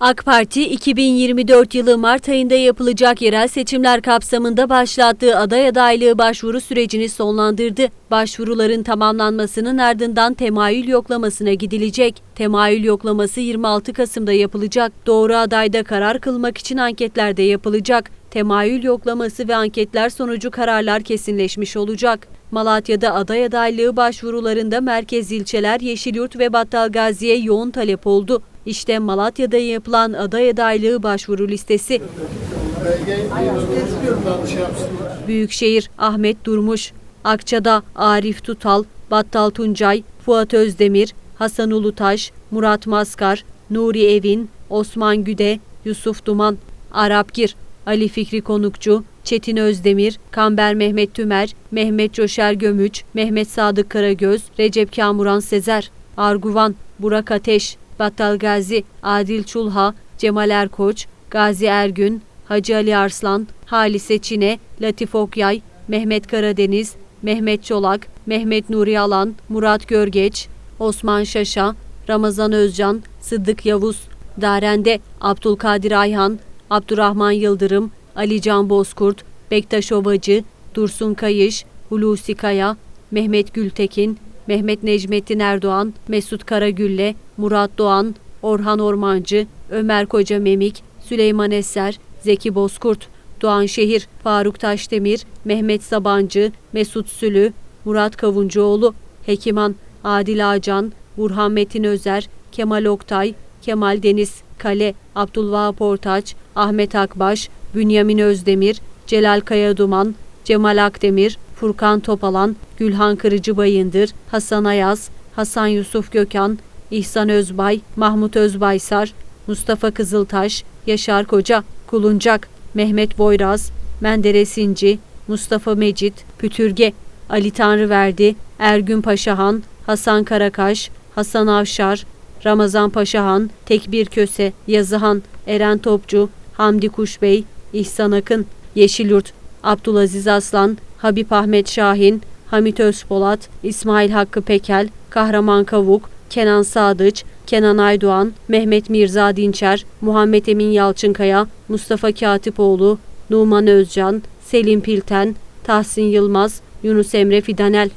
AK Parti 2024 yılı Mart ayında yapılacak yerel seçimler kapsamında başlattığı aday adaylığı başvuru sürecini sonlandırdı. Başvuruların tamamlanmasının ardından temayül yoklamasına gidilecek. Temayül yoklaması 26 Kasım'da yapılacak. Doğru adayda karar kılmak için anketler de yapılacak. Temayül yoklaması ve anketler sonucu kararlar kesinleşmiş olacak. Malatya'da aday adaylığı başvurularında merkez ilçeler Yeşilyurt ve Battalgazi'ye yoğun talep oldu. İşte Malatya'da yapılan aday adaylığı başvuru listesi. Büyükşehir Ahmet Durmuş, Akça'da Arif Tutal, Battal Tuncay, Fuat Özdemir, Hasan Ulutaş, Murat Maskar, Nuri Evin, Osman Güde, Yusuf Duman, Arapgir, Ali Fikri Konukçu, Çetin Özdemir, Kamber Mehmet Tümer, Mehmet Coşer Gömüç, Mehmet Sadık Karagöz, Recep Kamuran Sezer, Arguvan, Burak Ateş, Battal Gazi, Adil Çulha, Cemal Erkoç, Gazi Ergün, Hacı Ali Arslan, Halise Çine, Latif Okyay, Mehmet Karadeniz, Mehmet Çolak, Mehmet Nuri Alan, Murat Görgeç, Osman Şaşa, Ramazan Özcan, Sıddık Yavuz, Daren'de Abdülkadir Ayhan, Abdurrahman Yıldırım, Ali Can Bozkurt, Bektaş Obacı, Dursun Kayış, Hulusi Kaya, Mehmet Gültekin, Mehmet Necmettin Erdoğan, Mesut Karagülle, Murat Doğan, Orhan Ormancı, Ömer Koca Memik, Süleyman Eser, Zeki Bozkurt, Doğan Şehir, Faruk Taşdemir, Mehmet Sabancı, Mesut Sülü, Murat Kavuncuoğlu, Hekiman, Adil Ağcan, Burhan Metin Özer, Kemal Oktay, Kemal Deniz, Kale, Abdülvahap Ortaç, Ahmet Akbaş, Bünyamin Özdemir, Celal Kayaduman, Cemal Akdemir, Furkan Topalan, Gülhan Kırıcı Bayındır, Hasan Ayaz, Hasan Yusuf Gökhan, İhsan Özbay, Mahmut Özbaysar, Mustafa Kızıltaş, Yaşar Koca, Kuluncak, Mehmet Boyraz, Menderes İnci, Mustafa Mecit, Pütürge, Ali Tanrıverdi, Ergün Paşahan, Hasan Karakaş, Hasan Avşar, Ramazan Paşahan, Tekbir Köse, Yazıhan, Eren Topçu, Hamdi Kuşbey, İhsan Akın, Yeşilyurt, Abdülaziz Aslan, Habib Ahmet Şahin, Hamit Özpolat, İsmail Hakkı Pekel, Kahraman Kavuk, Kenan Sadıç, Kenan Aydoğan, Mehmet Mirza Dinçer, Muhammed Emin Yalçınkaya, Mustafa Katipoğlu, Numan Özcan, Selim Pilten, Tahsin Yılmaz, Yunus Emre Fidanel.